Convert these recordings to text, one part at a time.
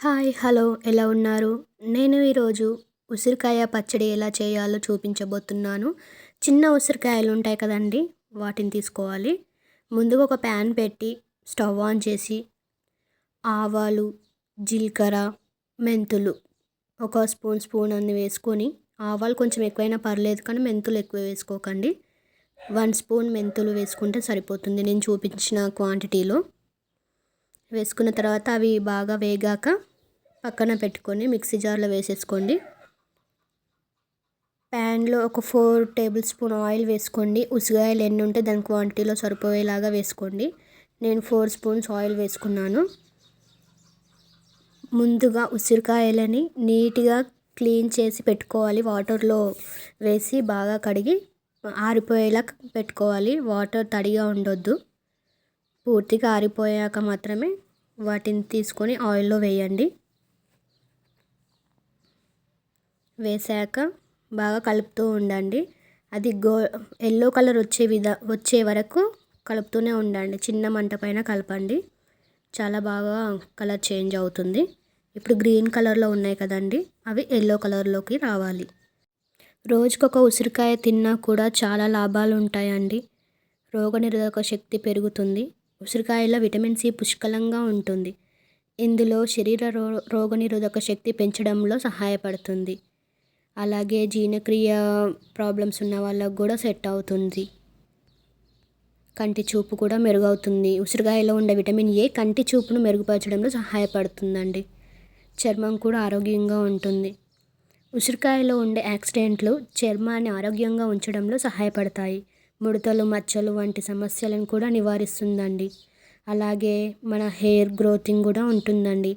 Hi hello ఎలా ఉన్నారు? నేను ఈరోజు ఉసిరికాయ పచ్చడి ఎలా చేయాలో చూపించబోతున్నాను. చిన్న ఉసిరికాయలు ఉంటాయి కదండి వాటిని తీసుకోవాలి. ముందుగా ఒక ప్యాన్ పెట్టి స్టవ్ ఆన్ చేసి ఆవాలు జీలకర్ర మెంతులు ఒక స్పూన్ స్పూన్ అన్ని వేసుకొని ఆవాలు కొంచెం ఎక్కువైనా పర్లేదు కానీ మెంతులు ఎక్కువ వేసుకోకండి. వన్ స్పూన్ మెంతులు వేసుకుంటే సరిపోతుంది. నేను చూపించిన క్వాంటిటీలో వేసుకున్న తర్వాత అవి బాగా వేగాక పక్కన పెట్టుకొని మిక్సీ జార్లో వేసేసుకోండి. ప్యాన్లో ఒక ఫోర్ టేబుల్ స్పూన్ ఆయిల్ వేసుకోండి. ఉసిగాయలు ఎన్ని ఉంటే దాని క్వాంటిటీలో సరిపోయేలాగా వేసుకోండి. నేను ఫోర్ స్పూన్స్ ఆయిల్ వేసుకున్నాను. ముందుగా ఉసిరికాయలని నీట్గా క్లీన్ చేసి పెట్టుకోవాలి. వాటర్లో వేసి బాగా కడిగి ఆరిపోయేలా పెట్టుకోవాలి. వాటర్ తడిగా ఉండొద్దు. పూర్తిగా ఆరిపోయాక మాత్రమే వాటిని తీసుకొని ఆయిల్లో వేయండి. వేసాక బాగా కలుపుతూ ఉండండి. అది గో ఎల్లో కలర్ వచ్చే విధ వచ్చే వరకు కలుపుతూనే ఉండండి. చిన్న మంట పైన కలపండి. చాలా బాగా కలర్ చేంజ్ అవుతుంది. ఇప్పుడు గ్రీన్ కలర్లో ఉన్నాయి కదండి అవి ఎల్లో కలర్లోకి రావాలి. రోజుకొక ఉసిరికాయ తిన్నా కూడా చాలా లాభాలు ఉంటాయండి. రోగనిరోధక శక్తి పెరుగుతుంది. ఉసిరికాయలో విటమిన్ సి పుష్కలంగా ఉంటుంది. ఇందులో శరీర రో రోగనిరోధక శక్తి పెంచడంలో సహాయపడుతుంది. అలాగే జీర్ణక్రియ ప్రాబ్లమ్స్ ఉన్న వాళ్ళకు కూడా సెట్ అవుతుంది. కంటి చూపు కూడా మెరుగవుతుంది. ఉసిరికాయలో ఉండే విటమిన్ ఏ కంటి చూపును మెరుగుపరచడంలో సహాయపడుతుందండి. చర్మం కూడా ఆరోగ్యంగా ఉంటుంది. ఉసిరికాయలో ఉండే యాక్సిడెంట్లు చర్మాన్ని ఆరోగ్యంగా ఉంచడంలో సహాయపడతాయి. ముడతలు మచ్చలు వంటి సమస్యలను కూడా నివారిస్తుందండి. అలాగే మన హెయిర్ గ్రోతింగ్ కూడా ఉంటుందండి.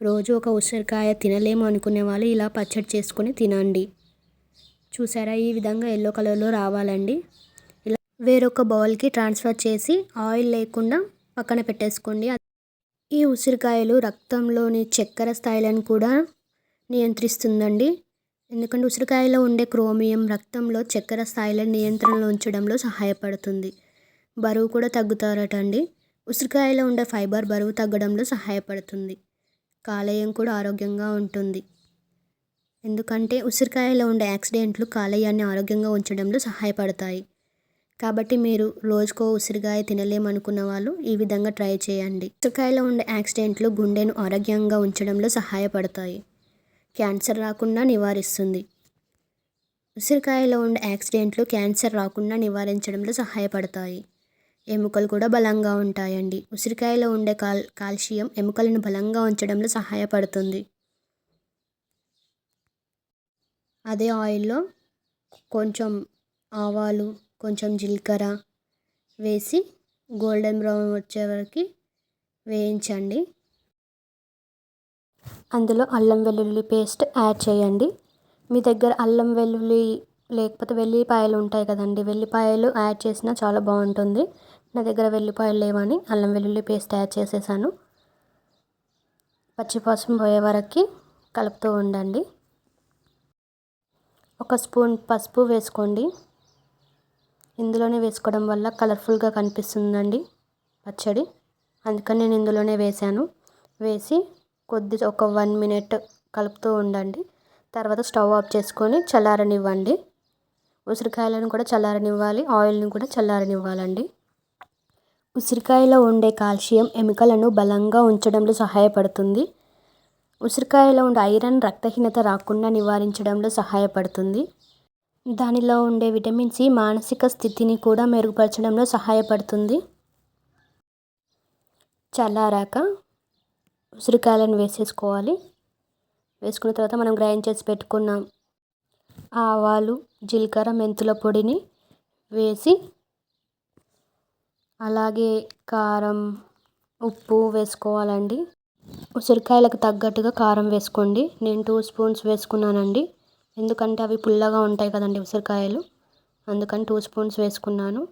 రోజు ఒక ఉసిరికాయ తినలేము అనుకునే వాళ్ళు ఇలా పచ్చడి చేసుకొని తినండి. చూసారా? ఈ విధంగా ఎల్లో కలర్లో రావాలండి. ఇలా వేరొక బౌల్కి ట్రాన్స్ఫర్ చేసి ఆయిల్ లేకుండా పక్కన పెట్టేసుకోండి. ఈ ఉసిరికాయలు రక్తంలోని చక్కెర స్థాయిలను కూడా నియంత్రిస్తుందండి. ఎందుకంటే ఉసిరికాయలో ఉండే క్రోమియం రక్తంలో చక్కెర స్థాయిలను నియంత్రణలో ఉంచడంలో సహాయపడుతుంది. బరువు కూడా తగ్గుతారట అండి. ఉసిరికాయలో ఉండే ఫైబర్ బరువు తగ్గడంలో సహాయపడుతుంది. కాలేయం కూడా ఆరోగ్యంగా ఉంటుంది. ఎందుకంటే ఉసిరికాయలో ఉండే యాక్సిడెంట్లు కాలేయాన్ని ఆరోగ్యంగా ఉంచడంలో సహాయపడతాయి. కాబట్టి మీరు రోజుకో ఉసిరికాయ తినలేమనుకున్న వాళ్ళు ఈ విధంగా ట్రై చేయండి. ఉసిరికాయలో ఉండే యాక్సిడెంట్లు గుండెను ఆరోగ్యంగా ఉంచడంలో సహాయపడతాయి. క్యాన్సర్ రాకుండా నివారిస్తుంది. ఉసిరికాయలో ఉండే యాక్సిడెంట్లు క్యాన్సర్ రాకుండా నివారించడంలో సహాయపడతాయి. ఎముకలు కూడా బలంగా ఉంటాయండి. ఉసిరికాయలో ఉండే కాల్ కాల్షియం ఎముకలను బలంగా ఉంచడంలో సహాయపడుతుంది. అదే ఆయిల్లో కొంచెం ఆవాలు కొంచెం జీలకర్ర వేసి గోల్డెన్ బ్రౌన్ వచ్చే వరకు వేయించండి. అందులో అల్లం వెల్లుల్లి పేస్ట్ యాడ్ చేయండి. మీ దగ్గర అల్లం వెల్లుల్లి లేకపోతే వెల్లిపాయలు ఉంటాయి కదండి వెల్లిపాయలు యాడ్ చేసినా చాలా బాగుంటుంది. నా దగ్గర వెల్లిపాయలు లేవని అల్లం వెల్లుల్లి పేస్ట్ యాడ్ చేసేసాను. పచ్చిపాసం పోయే వరకు కలుపుతూ ఉండండి. ఒక స్పూన్ పసుపు వేసుకోండి. ఇందులోనే వేసుకోవడం వల్ల కలర్ఫుల్గా కనిపిస్తుందండి పచ్చడి. అందుకని నేను ఇందులోనే వేసాను. వేసి కొద్ది ఒక వన్ మినిట్ కలుపుతూ ఉండండి. తర్వాత స్టవ్ ఆఫ్ చేసుకొని చల్లారనివ్వండి. ఉసిరికాయలను కూడా చల్లారనివ్వాలి. ఆయిల్ని కూడా చల్లారనివ్వాలండి. ఉసిరికాయలో ఉండే కాల్షియం ఎముకలను బలంగా ఉంచడంలో సహాయపడుతుంది. ఉసిరికాయలో ఉండే ఐరన్ రక్తహీనత రాకుండా నివారించడంలో సహాయపడుతుంది. దానిలో ఉండే విటమిన్ సి మానసిక స్థితిని కూడా మెరుగుపరచడంలో సహాయపడుతుంది. చల్లారాక ఉసిరికాయలను వేసేసుకోవాలి. వేసుకున్న తర్వాత మనం గ్రైండ్ చేసి పెట్టుకున్నాం ఆవాలు జీలకర్ర మెంతుల పొడిని వేసి అలాగే కారం ఉప్పు వేసుకోవాలండి. ఉసిరికాయలకు తగ్గట్టుగా కారం వేసుకోండి. నేను టూ స్పూన్స్ వేసుకున్నానండి. ఎందుకంటే అవి పుల్లగా ఉంటాయి కదండి ఉసిరికాయలు. అందుకని టూ స్పూన్స్ వేసుకున్నాను.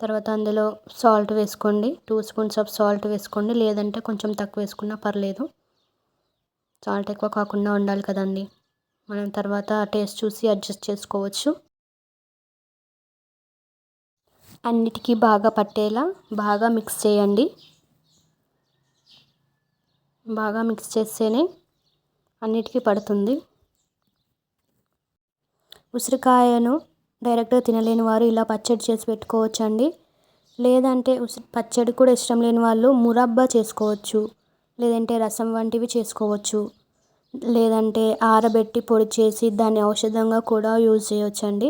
తర్వాత అందులో సాల్ట్ వేసుకోండి. టూ స్పూన్స్ ఆఫ్ సాల్ట్ వేసుకోండి. లేదంటే కొంచెం తక్కువ వేసుకున్నా పర్లేదు. సాల్ట్ ఎక్కువ కాకుండా ఉండాలి కదండి. మనం తర్వాత టేస్ట్ చూసి అడ్జస్ట్ చేసుకోవచ్చు. అన్నిటికీ బాగా పట్టేలా బాగా మిక్స్ చేయండి. బాగా మిక్స్ చేస్తేనే అన్నిటికీ పడుతుంది. ఉసిరికాయను డైరెక్ట్గా తినలేని వారు ఇలా పచ్చడి చేసి పెట్టుకోవచ్చండి. లేదంటే పచ్చడి కూడా ఇష్టం లేని వాళ్ళు మురబ్బా చేసుకోవచ్చు. లేదంటే రసం వంటివి చేసుకోవచ్చు. లేదంటే ఆరబెట్టి పొడి చేసి దాన్ని ఔషధంగా కూడా యూజ్ చేయవచ్చండి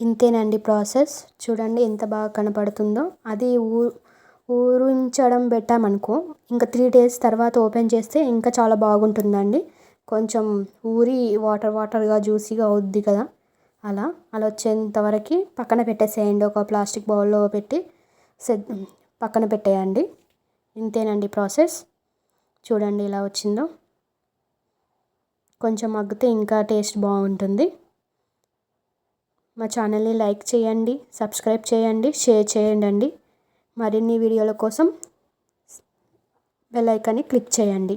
ఇంతేనండి ప్రాసెస్. చూడండి ఎంత బాగా కనపడుతుందో. అది ఊ ఊరించడం పెట్టామనుకో ఇంకా త్రీ డేస్ తర్వాత ఓపెన్ చేస్తే ఇంకా చాలా బాగుంటుందండి. కొంచెం ఊరి వాటర్ వాటర్గా జ్యూసీగా అవుద్ది కదా. అలా అలా వచ్చేంతవరకు పక్కన పెట్టేసేయండి. ఒక ప్లాస్టిక్ బౌల్లో పెట్టి పక్కన పెట్టేయండి. ఇంతేనండి ప్రాసెస్. చూడండి ఇలా వచ్చిందో. కొంచెం మగ్గితే ఇంకా టేస్ట్ బాగుంటుంది. మా ఛానల్ని లైక్ చేయండి సబ్స్క్రైబ్ చేయండి షేర్ చేయండి మరిన్ని వీడియోల కోసం బెల్ ఐకాన్ని క్లిక్ చేయండి.